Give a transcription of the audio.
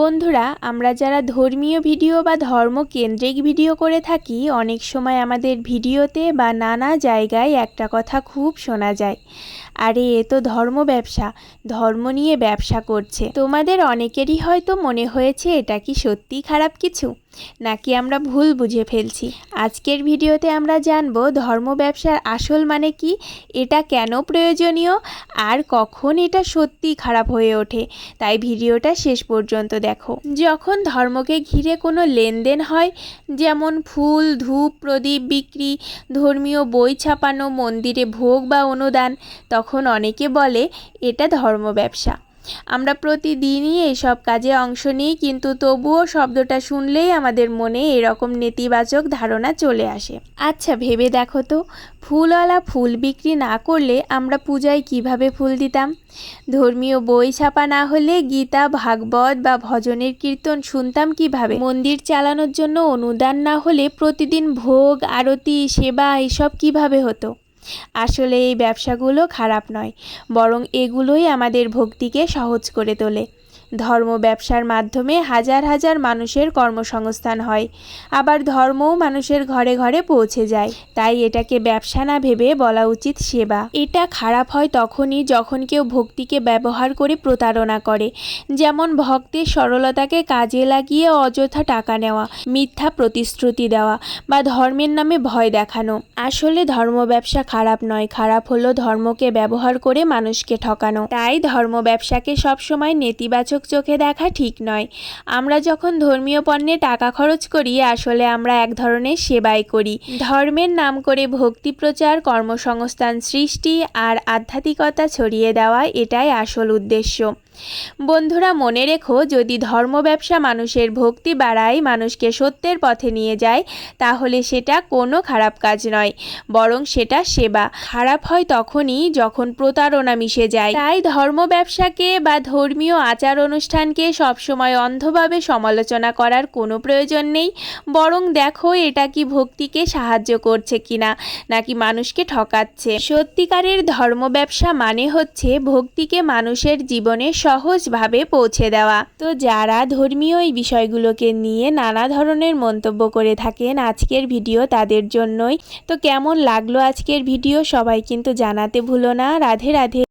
বন্ধুরা, আমরা যারা ধর্মীয় ভিডিও বা ধর্মকেন্দ্রিক ভিডিও করে থাকি, অনেক সময় আমাদের ভিডিওতে বা নানা জায়গায় একটা কথা খুব শোনা যায়। আরে, এ তো ধর্ম ব্যবসা। ধর্ম নিয়ে ব্যবসা করছে। তোমাদের অনেকেরই হয়তো মনে হয়েছে, এটা কি সত্যি খারাপ কিছু? নাকি আমরা ভুল বুঝে ফেলছি? আজকের ভিডিওতে আমরা জানব, ধর্ম ব্যবসার আসল মানে কি? এটা কেন প্রয়োজনীয়? আর কখন এটা সত্যি খারাপ হয়ে ওঠে? তাই ভিডিওটা শেষ পর্যন্ত দেখো। যখন ধর্মকে ঘিরে কোনো লেনদেন হয়, যেমন ফুল, ধূপ, প্রদীপ বিক্রি, ধর্মীয় বই ছাপানো, মন্দিরে ভোগ বা অনুদান, তখন অনেকে বলে, এটা ধর্ম ব্যবসা। আমরা প্রতিদিনই এইসব কাজে অংশ নিই, কিন্তু তবুও শব্দটা শুনলেই আমাদের মনে এরকম নেতিবাচক ধারণা চলে আসে। আচ্ছা ভেবে দেখো তো, ফুলওয়ালা ফুল বিক্রি না করলে আমরা পূজায় কীভাবে ফুল দিতাম? ধর্মীয় বই ছাপা না হলে গীতা, ভাগবত বা ভজনের কীর্তন শুনতাম কীভাবে? মন্দির চালানোর জন্য অনুদান না হলে প্রতিদিন ভোগ, আরতি, সেবা, এসব কীভাবে হতো? আসলে এই ব্যবসাগুলো খারাপ নয় বরং এগুলোই আমাদের ভক্তিকে সহজ করে তোলে। ধর্ম ব্যবসার মাধ্যমে হাজার হাজার মানুষের কর্মসংস্থান হয়। আবার ধর্মও মানুষের ঘরে ঘরে পৌঁছে যায়। তাই এটাকে ব্যবসা না ভেবে বলা উচিত সেবা। এটা খারাপ হয় তখনই যখন কেউ ভক্তিকে ব্যবহার করে প্রতারণা করে। যেমন ভক্তের সরলতাকে কাজে লাগিয়ে অযথা টাকা নেওয়া, মিথ্যা প্রতিশ্রুতি দেওয়া বা ধর্মের নামে ভয় দেখানো। আসলে ধর্ম ব্যবসা খারাপ নয়, খারাপ হলো ধর্মকে ব্যবহার করে মানুষকে ঠকানো। তাই ধর্ম ব্যবসাকে সবসময় নেতিবাচক চোখে দেখা ঠিক নয়। আমরা যখন ধর্মীয় পণ্যে টাকা খরচ করি, আসলে আমরা এক ধরনের সেবাই করি। ধর্মের নাম করে ভক্তি প্রচার, কর্মসংস্থান সৃষ্টি আর আধ্যাত্মিকতা ছড়িয়ে দেওয়া এটাই আসল উদ্দেশ্য। বন্ধুরা, মনে রেখো, যদি ধর্ম ব্যবসা মানুষের ভক্তি বাড়ায়, মানুষকে সত্যের পথে নিয়ে যায়, তাহলে সেটা কোনো খারাপ কাজ নয়, বরং সেটা সেবা। খারাপ হয় তখনই যখন প্রতারণা মিশে যায়। তাই ধর্ম ব্যবসাকে বা ধর্মীয় আচার অনুষ্ঠানকে সবসময় অন্ধভাবে সমালোচনা করার কোনো প্রয়োজন নেই, বরং দেখো, এটা কি ভক্তিকে সাহায্য করছে কিনা, নাকি মানুষকে ঠকাচ্ছে? সত্যিকারের ধর্ম ব্যবসা মানে হচ্ছে ভক্তিকে মানুষের জীবনে সহজভাবে পৌঁছে দেওয়া। তো যারা ধর্মীয় এই বিষয়গুলোকে নিয়ে নানা ধরনের মন্তব্য করে থাকেন আজকের ভিডিও তাদের জন্যই। তো কেমন লাগল আজকের ভিডিও সবাই কিন্তু জানাতে ভুলো না। রাধে রাধে।